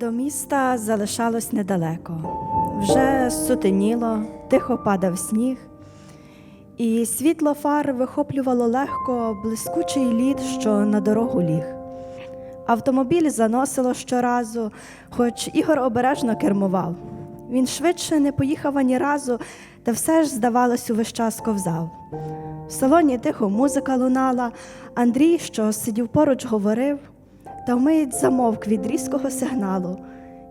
До міста залишалось недалеко. Вже сутеніло, тихо падав сніг, і світло фар вихоплювало легко блискучий лід, що на дорогу ліг. Автомобіль заносило щоразу, хоч Ігор обережно кермував. Він швидше не поїхав ані разу, та все ж, здавалось, увесь час ковзав. В салоні тихо музика лунала, Андрій, що сидів поруч, говорив, та вмить замовк від різкого сигналу,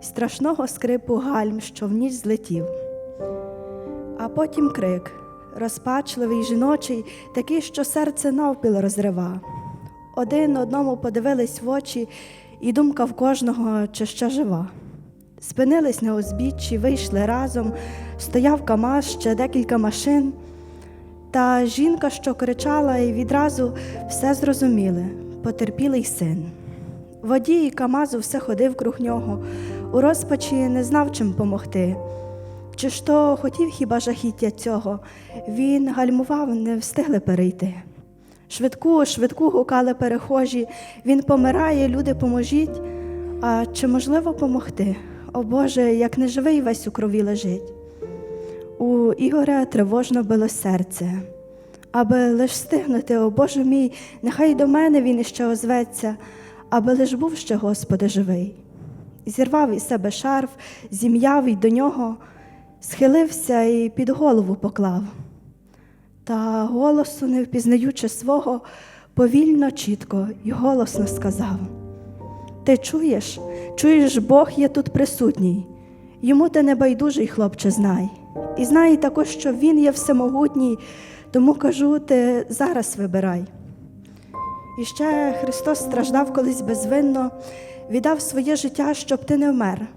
страшного скрипу гальм, що в ніч злетів. А потім крик, розпачливий, жіночий, такий, що серце навпіл розрива. Один одному подивились в очі, і думка в кожного, чи ще жива. Спинились на узбіччі, вийшли разом, стояв КАМАЗ, ще декілька машин. Та жінка, що кричала, і відразу все зрозуміли потерпілий син. Водій Камазу все ходив круг нього, у розпачі не знав, чим помогти. Чи ж то хотів хіба жахіття цього? Він гальмував, не встигли перейти. Швидку, швидку гукали перехожі, він помирає, люди поможіть. А чи можливо помогти? О Боже, як неживий весь у крові лежить. У Ігоря тривожно било серце. Аби лиш стигнути, о Боже мій, нехай до мене він іще озветься, аби лиш був ще Господи живий. Зірвав із себе шарф, зім'яв і до нього, схилився і під голову поклав. Та голосу, не впізнаючи свого, повільно, чітко і голосно сказав: Ти чуєш, чуєш, Бог є тут присутній. Йому ти не байдужий, хлопче, знай. І знай також, що Він є всемогутній, тому кажу, ти зараз вибирай. І ще Христос страждав колись безвинно, віддав своє життя, щоб ти не вмер.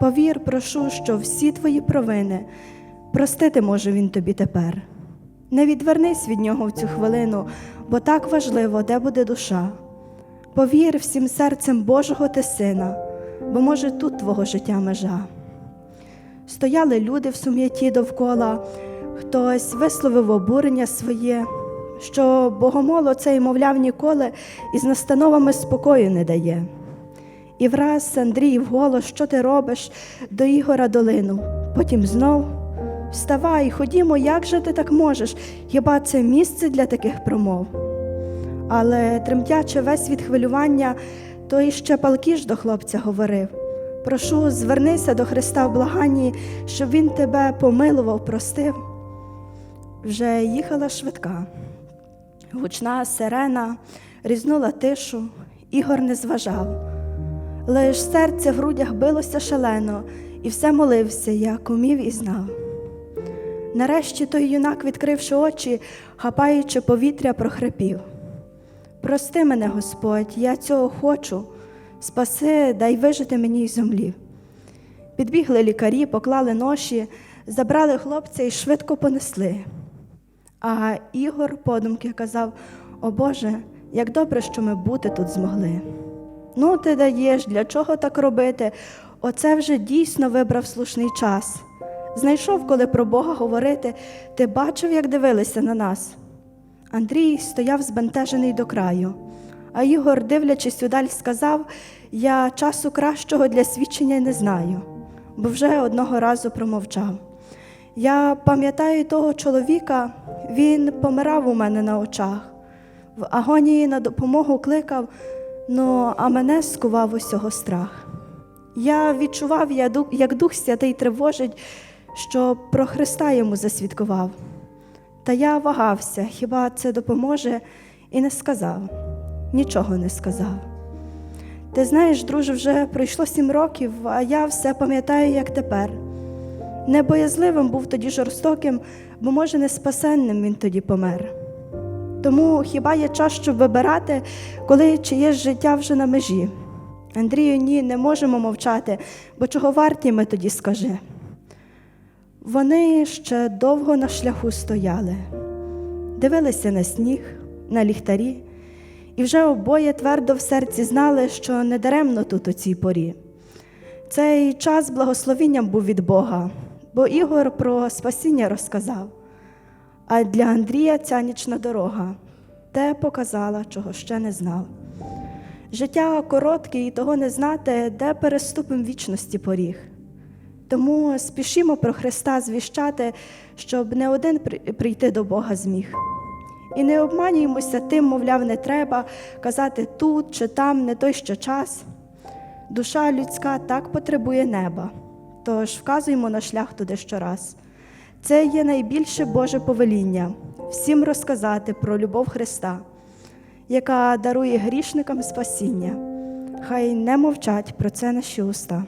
Повір, прошу, що всі твої провини простити може Він тобі тепер. Не відвернись від нього в цю хвилину, бо так важливо, де буде душа. Повір всім серцем Божого ти сина, бо може тут твого життя межа. Стояли люди в сум'яті довкола, хтось висловив обурення своє, що богомол оцей, мовляв, ніколи із настановами спокою не дає. І враз Андрій вголос, що ти робиш, до Ігора долину, потім знов. Вставай, ходімо, як же ти так можеш? Хіба це місце для таких промов? Але тремтячи весь від хвилювання, то іще палкіш до хлопця говорив. Прошу, звернися до Христа в благанні, щоб Він тебе помилував, простив. Вже їхала швидка, гучна сирена різнула тишу, Ігор не зважав. Лиш серце в грудях билося шалено, і все молився, як умів і знав. Нарешті той юнак, відкривши очі, хапаючи повітря, прохрипів. Прости мене, Господь, я цього хочу, спаси, дай вижити мені й землі. Підбігли лікарі, поклали ноші, забрали хлопця і швидко понесли. А Ігор подумки казав: О Боже, як добре, що ми бути тут змогли. Ну, ти даєш, для чого так робити? Оце вже дійсно вибрав слушний час. Знайшов, коли про Бога говорити, ти бачив, як дивилися на нас. Андрій стояв збентежений до краю, а Ігор, дивлячись удаль, сказав: Я часу кращого для свідчення не знаю, бо вже одного разу промовчав. Я пам'ятаю того чоловіка, він помирав у мене на очах, в агонії на допомогу кликав, ну а мене скував усього страх. Я відчував, як Дух Святий тривожить, що про Христа йому засвідкував. Та я вагався, хіба це допоможе, і не сказав, нічого не сказав. Ти знаєш, друже, вже пройшло сім років, а я все пам'ятаю, як тепер. Небоязливим був тоді жорстоким, бо, може, не спасенним він тоді помер. Тому хіба є час, щоб вибирати, коли чиєсь життя вже на межі? Андрію, ні, не можемо мовчати, бо чого варті ми тоді скажи. Вони ще довго на шляху стояли, дивилися на сніг, на ліхтарі, і вже обоє твердо в серці знали, що недаремно тут у цій порі. Цей час благословінням був від Бога, бо Ігор про спасіння розказав, а для Андрія ця нічна дорога те показала, чого ще не знав. Життя коротке і того не знати, де переступим вічності поріг. Тому спішімо про Христа звіщати, щоб не один прийти до Бога зміг. І не обманюємося тим, мовляв, не треба казати тут чи там не той що час. Душа людська так потребує неба, тож вказуємо на шлях туди щораз. Це є найбільше Боже повеління всім розказати про любов Христа, яка дарує грішникам спасіння. Хай не мовчать про це наші уста.